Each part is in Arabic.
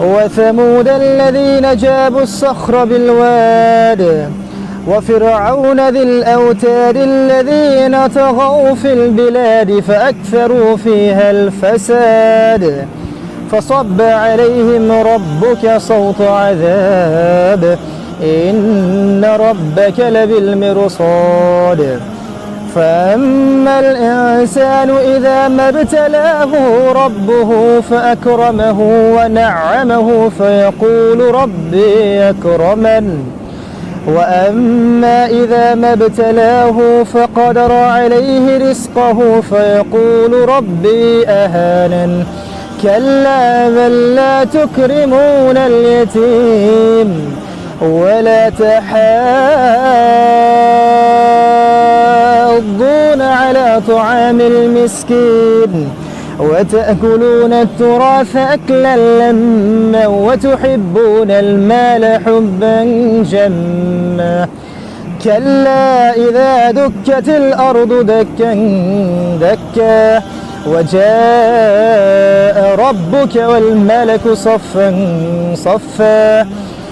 وثمود الذين جابوا الصخر بالواد وفرعون ذي الأوتاد الذين طغوا في البلاد فأكثروا فيها الفساد. فصب عليهم ربك صوت عذاب إن ربك لبالمرصاد. فأما الإنسان إذا ما ابتلاه ربه فأكرمه ونعمه فيقول ربي أكرمن. وأما إذا ما ابتلاه فقدر عليه رزقه فيقول ربي أهانن. كلا بل لا تكرمون اليتيم ولا على طعام المسكين وتأكلون التراث أكلا لما وتحبون المال حبا جما كلا إذا دكت الأرض دكا دكا وجاء ربك والملك صفا صفا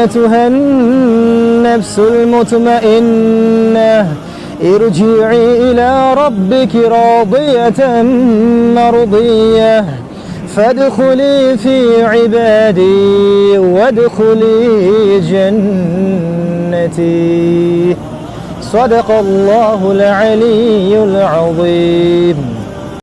أيتها النفس المطمئنة. ارجعي إلى ربك راضية مرضية. فادخلي في عبادي وادخلي جنتي. صدق الله العلي العظيم.